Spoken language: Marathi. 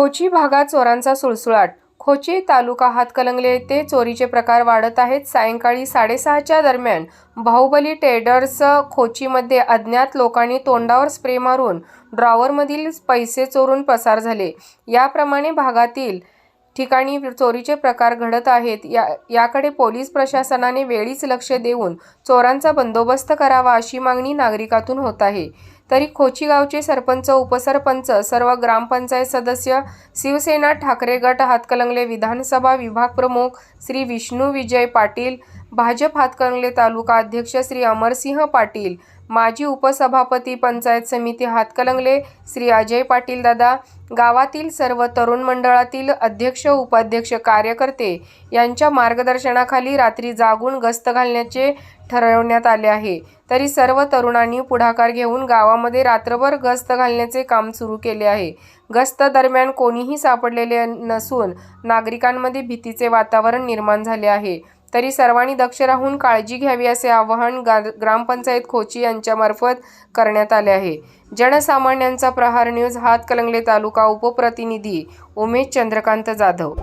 खोची भागात चोरांचा सुळसुळाट. खोची तालुका हातकलंगले येथे चोरीचे प्रकार वाढत आहेत. सायंकाळी साडेसहाच्या दरम्यान बाहुबली ट्रेडर्स खोचीमध्ये अज्ञात लोकांनी तोंडावर स्प्रे मारून ड्रॉवरमधील पैसे चोरून पसार झाले. याप्रमाणे भागातील ठिकाणी चोरीचे प्रकार घडत आहेत या याकडे पोलीस प्रशासनाने वेळीच लक्ष देऊन चोरांचा बंदोबस्त करावा अशी मागणी नागरिकातून होत आहे. तरी खोची गावचे सरपंच उपसरपंच सर्व ग्रामपंचायत सदस्य शिवसेना ठाकरे गट हातकलंगले विधानसभा विभाग प्रमुख श्री विष्णू विजय पाटील भाजप हातकलंगले तालुका अध्यक्ष श्री अमरसिंह पाटील माजी उपसभापती पंचायत समिती हातकलंगले श्री अजय पाटील दादा गावातील सर्व तरुण मंडळातील अध्यक्ष उपाध्यक्ष कार्यकर्ते यांच्या मार्गदर्शनाखाली रात्री जागून गस्त घालण्याचे ठरवण्यात आले आहे. तरी सर्व तरुणांनी पुढाकार घेऊन गावामध्ये रात्रभर गस्त घालण्याचे काम सुरू केले आहे. गस्त दरम्यान कोणीही सापडलेले नसून नागरिकांमध्ये भीतीचे वातावरण निर्माण झाले आहे. तरी सर्वांनी दक्ष राहून काळजी घ्यावी असे आवाहन गा- ग्रामपंचायत खोची यांच्यामार्फत करण्यात आले आहे. जनसामान्यांचा प्रहार न्यूज हातकलंगले तालुका उपप्रतिनिधी उमेश चंद्रकांत जाधव